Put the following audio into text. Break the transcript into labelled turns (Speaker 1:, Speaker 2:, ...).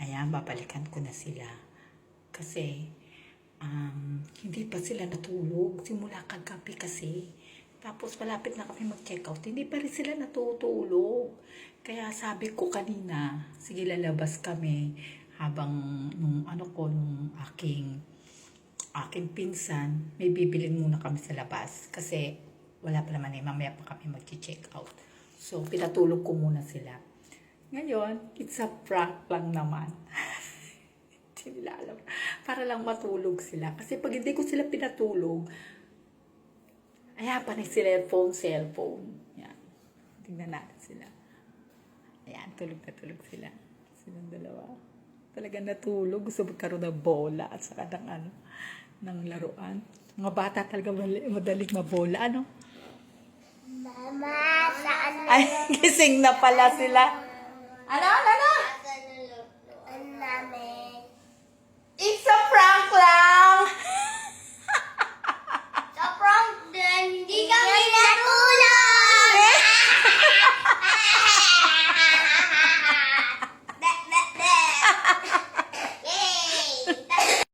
Speaker 1: Ayan, babalikan ko na sila. Kasi, um, hindi pa sila natulog. Simula kagabi kasi. Tapos malapit na kami mag-check out. Hindi pa rin sila natutulog. Kaya sabi ko kanina, sige lalabas kami habang nung ano ko, nung aking aking pinsan, may bibilin muna kami sa labas. Kasi wala pa naman eh, mamaya pa kami mag-check out. So, pinatulog ko muna sila. Ngayon, it's a prank lang naman. Hindi nila alam. Para lang matulog sila. Kasi pag hindi ko sila pinatulog, ayan pa na sila phone, cellphone. Yan. Tingnan natin sila. Ayan, tulog na tulog sila. Silang dalawa. Talaga natulog. Gusto magkaroon ng bola at saka ng ano, ng laruan. Mga bata talaga madaling mabola. Ano?
Speaker 2: Mama, saan na
Speaker 1: Ay, gising na pala sila. Ano, ano, ano?